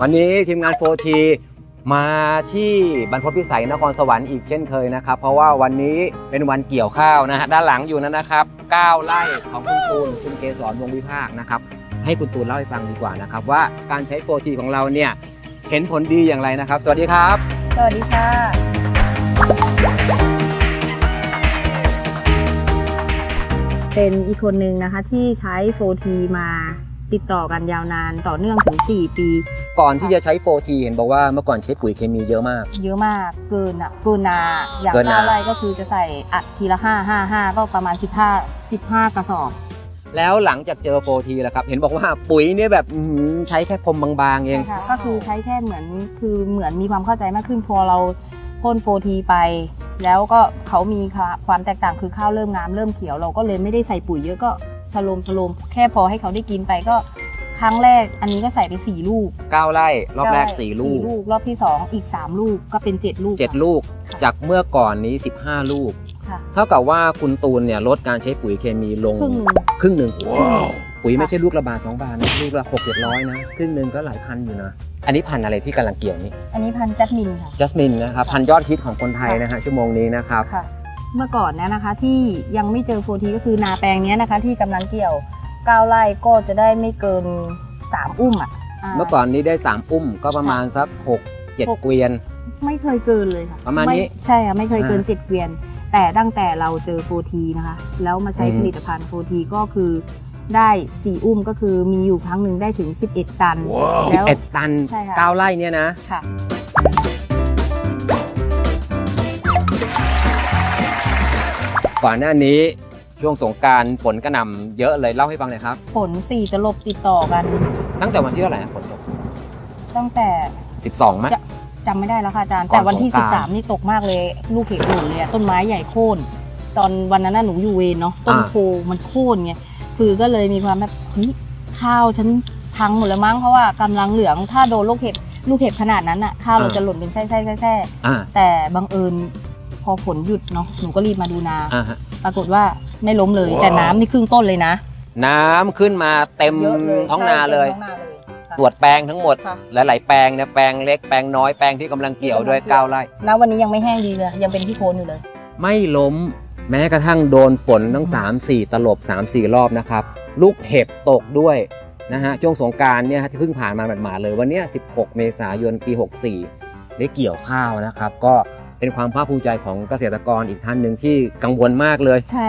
วันนี้ทีมงาน 4T มาที่บรรพตพิสัยนครสวรรค์อีกเช่นเคยนะครับ เพราะว่าวันนี้เป็นวันเกี่ยวข้าวนะฮะด้านหลังอยู่นั้นนะครับ 9ไร่ของคุณตูนคุณเกษรวงวิภาคนะครับ ให้คุณตูนเล่าให้ฟังดีกว่านะครับว่าการใช้ 4T ของเราเนี่ยเห็นผลดีอย่างไรนะครับ สวัสดีครับ สวัสดีค่ะ เป็นอีกคนนึงนะคะที่ใช้ 4T มาติดต่อกันยาวนานต่อเนื่องถึง 4 ปี ก่อนที่จะใช้ 4T เห็นบอกว่าเมื่อก่อนใช้ปุ๋ยเคมีเยอะมาก เยอะมากเกินอะเกินนาอย่างเกินนาเก้าไร่ก็คือจะใส่อัดทีละ 5 5 5 ก็ประมาณ 15 15 กระสอบ แล้วหลังจากเจอ 4T แล้วครับ เห็นบอกว่าปุ๋ยเนี่ยแบบอื้อหือใช้แค่พรมบางๆเอง ใช่ค่ะก็คือใช้แค่เหมือนคือเหมือนมีความเข้าใจมากขึ้นพอเรา พ่นโฟทีไป แล้วก็เขามีความแตกต่างคือข้าวเริ่มงามเริ่มเขียวเราก็เลยไม่ได้ใส่ปุ๋ยเยอะก็สโลมสโลมแค่พอให้เขาได้กินไปก็ครั้งแรกอันนี้ก็ใส่ไปสี่ลูก 9 ไร่รอบแรก4ลูก รอบที่ 2 อีก 3 ลูกก็เป็น 7 ลูก 7 ลูกค่ะจากเมื่อก่อนนี้ 15 ลูกค่ะเท่ากับว่าคุณตูนเนี่ยลดการใช้ปุ๋ยเคมีลง ครึ่งหนึ่งครึ่งหนึ่งปุ๋ยไม่ใช่ลูกละบาทสองบาทนะลูกละหกเจ็ดร้อยนะครึ่งหนึ่งก็หลายพันอยู่นะ อันนี้พันธุ์อะไรที่กำลังเกี่ยวนี่อันนี้พันธุ์จัสมินค่ะ จัสมินนะครับพันธุ์ยอดฮิตของคนไทยนะฮะชั่วโมงนี้นะครับค่ะ เมื่อก่อนเนยนะคะที่ยังไม่เจอโฟทีก็คือนาแปลงเนี้ยนะคะ ที่กำลังเกี่ยว9ไร่ก็จะได้ไม่เกิน 3 อุ้มอะา เมื่อก่อนนี้ได้3อุ้มก็ประมาณสัก6หก7เกวียน ไม่เคยเกินเลยค่ะประมาณนี้ไใช่ค่ะไม่เคยเกินอ่า เจ็ดเกวียน แต่ตั้งแต่เราเจอโฟทีนะคะ แล้วมาใช้อืมผลิตภัณฑ์โฟทีก็คือ ได้ 4 อุ้มก็คือมีอยู่ครั้งหนึ่งได้ถึง 11 ตัน แล้ว 11 ตัน ใช่ค่ะ 9 ไร่เนี่ยนะ ค่ะ ก่อนหน้านี้ช่วงสงกรารฝนกระหน่ำเยอะเลยเล่าให้ฟังหน่อยครับฝนสี่ตลบติดต่อกัน ตั้งแต่วันที่เท่าไหร่นะฝนตก ตั้งแต่12ไหมจะจำไม่ได้แล้วค่ะอาจารย์ ก่อนแต่วันที่ สงกรานต์13 นี่ตกมากเลย ลูกเห็บหล่นเลยอะต้นไม้ใหญ่โค่น ตอนวันนั้นน่ะหนูอยู่เวรเนาะต้นอ่า โพมันโค่นไง คือก็เลยมีความแบบเฮ้ยข้าวฉันพังหมดแล้วมั้งเพราะว่ากำลังเหลืองถ้าโดนลูกเห็บลูกเห็บขนาดนั้นอะข้าวเราจะหล่นเป็นแส้ๆแส้อ่าๆแต่บังเอิญพอฝนหยุดเนาะหนูก็รีบมาดูนาอ่าฮะปรากฏว่าไม่ล้มเลย แต่น้ำนี่ครึ่งต้นเลยนะ น้ำขึ้นมาเต็มเยอะเลยท้องนาเลยใช่ต็มท้องนาเลยค่ะตรวจแปลงทั้งหมดค่ะหลายๆแปลงเนี่ยแปลงเล็กแปลงน้อยแปลงที่กำลังเกี่ยวด้วย9ไร่ณวันนี้ยังไม่แห้งดีเลยยังเป็นที่โคนอยู่เลย ไม่ล้ม แม้กระทั่งโดนฝนทั้ง 3 4 ตลบ 3 4 รอบนะครับ ลูกเห็บตกด้วยนะฮะช่วงสงกรารเนี่ยฮะที่เพิ่งผ่านมาหมาดๆเลย วันเนี้ย16 เมษายนปี 64 ได้เกี่ยวข้าวนะครับ ก็เป็นความภาคภูมิใจของเกษตรกรอีกท่านหนึ่งที่กังวลมากเลย ใช่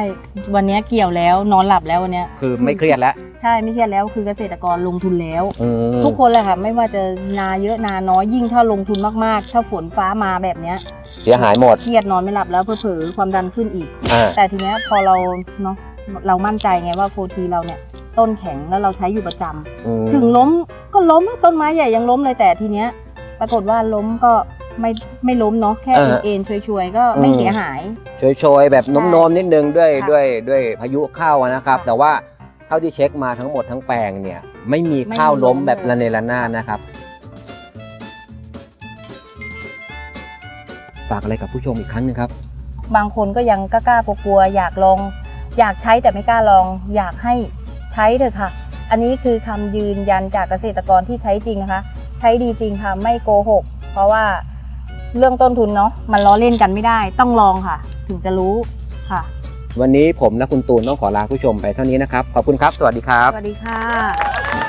วันนี้เกี่ยวแล้วนอนหลับแล้ววันเนี้ยคือไม่เครียดแล้ว ใช่ไม่เครียดแล้วคือเกษตรกรลงทุนแล้วอืมทุกคนเลยค่ะไม่ว่าจะนาเยอะนาน้อยยิ่งถ้าลงทุนมากๆ ถ้าฝนฟ้ามาแบบเนี้ย เสียหายหมด เครียดนอนไม่หลับแล้วเผลอๆความดันขึ้นอีก อ่า แต่ทีเนี้ยพอเราเนาะเรามั่นใจไงว่าโฟทีเราเนี่ยต้นแข็งแล้วเราใช้อยู่ประจำอืมถึงล้มก็ล้มต้นไม้ใหญ่ยังล้มเลยแต่ทีเนี้ย ปรากฏว่าล้มก็ไม่ไม่ล้มเนาะแค่เออเอ็นๆช่วยๆก็ไม่อืมเสียหาย โชยๆแบบใช่โน้มๆนิดนึงด้วยค่ะด้วยด้วยพายุเข้าอะนะครับ ค่ะแต่ว่าเท่าที่เช็คมาทั้งหมดทั้งแปลงเนี่ย ไม่มีไม่มีข้าวล้มล้มแบบเลย ระเนระนาดนะครับ ฝากอะไรกับผู้ชมอีกครั้งหนึงครับ บางคนก็ยังกล้าๆกลัวๆอยากลอง อยากใช้แต่ไม่กล้าลอง อยากให้ใช้เถอะค่ะ อันนี้คือคำยืนยันจากเกษตรกรที่ใช้จริงนะคะ ใช้ดีจริงค่ะไม่โกหก เพราะว่าเรื่องต้นทุนเนาะมันล้อเล่นกันไม่ได้ ต้องลองค่ะ ถึงจะรู้ค่ะวันนี้ผมและคุณตูนต้องขอลาผู้ชมไปเท่านี้นะครับ ขอบคุณครับ สวัสดีครับ สวัสดีค่ะ